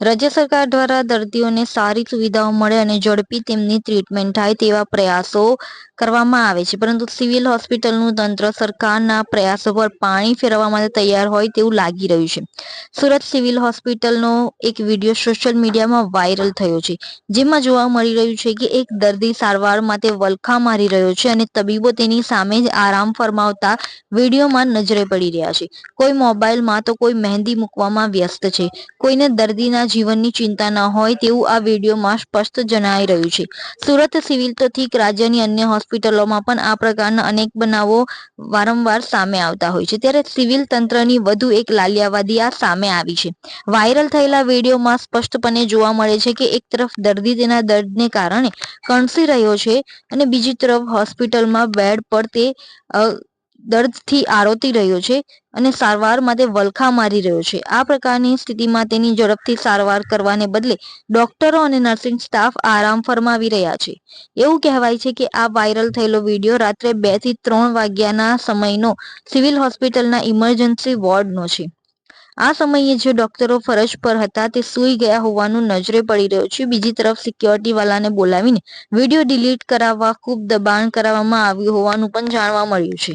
રાજ્ય સરકાર દ્વારા દર્દીઓને સારી સુવિધાઓ મળે અને ઝડપી તેમની ટ્રીટમેન્ટ થાય તેવા પ્રયાસો કરવામાં આવે છે. પરંતુ સિવિલ હોસ્પિટલનું તંત્ર સરકારના પ્રયાસો પર પાણી ફેરવવા માટે તૈયાર હોય તેવું લાગી રહ્યું છે. સુરત સિવિલ હોસ્પિટલનો એક વીડિયો સોશિયલ મીડિયામાં વાયરલ થયો છે. જેમાં જોવા મળી રહ્યું છે કે એક દર્દી સારવાર માટે વલખા મારી રહ્યો છે અને તબીબો તેની સામે જ આરામ ફરમાવતા વિડીયોમાં નજરે પડી રહ્યા છે. કોઈ મોબાઈલમાં તો કોઈ મહેંદી મૂકવામાં વ્યસ્ત છે. કોઈને દર્દીના જીવનની ચિંતા ન હોય તેવું આ વિડીયોમાં સ્પષ્ટ જણાઈ રહ્યું છે. સુરત સિવિલ તો રાજ્યની અન્ય હોસ્પિટલોમાં પણ આ પ્રકારના અનેક બનાવો વારંવાર સામે આવતા હોય છે. ત્યારે સિવિલ તંત્રની વધુ એક લાલિયાવાદી આ સામે આવી છે. વાયરલ થયેલા વિડીયોમાં સ્પષ્ટપણે જોવા મળે છે કે એક તરફ દર્દી તેના દર્દને કારણે કણસી રહ્યો છે અને બીજી તરફ હોસ્પિટલમાં બેડ પર તે દર્દથી આરોતી રહ્યો છે અને સારવાર માટે વલખા મારી રહ્યો છે. આ પ્રકારની સ્થિતિમાં તેની ઝડપથી સારવાર કરવાને બદલે ડોક્ટરો અને નર્સિંગ સ્ટાફ આરામ ફરમાવી રહ્યા છે. એવું કહેવાય છે કે આ વાયરલ થયેલો વીડિયો રાત્રે બેથી ત્રણ વાગ્યાના સમયનો સિવિલ હોસ્પિટલના ઇમરજન્સી વોર્ડનો છે. આ સમયે જે ડોક્ટરો ફરજ પર હતા તે સૂઈ ગયા હોવાનું નજરે પડી રહ્યું છે. બીજી તરફ સિક્યોરિટી વાળાને બોલાવીને વીડિયો ડિલીટ કરાવવા, ખૂબ દબાણ કરાવવામાં આવ્યું હોવાનું પણ જાણવા મળ્યું છે.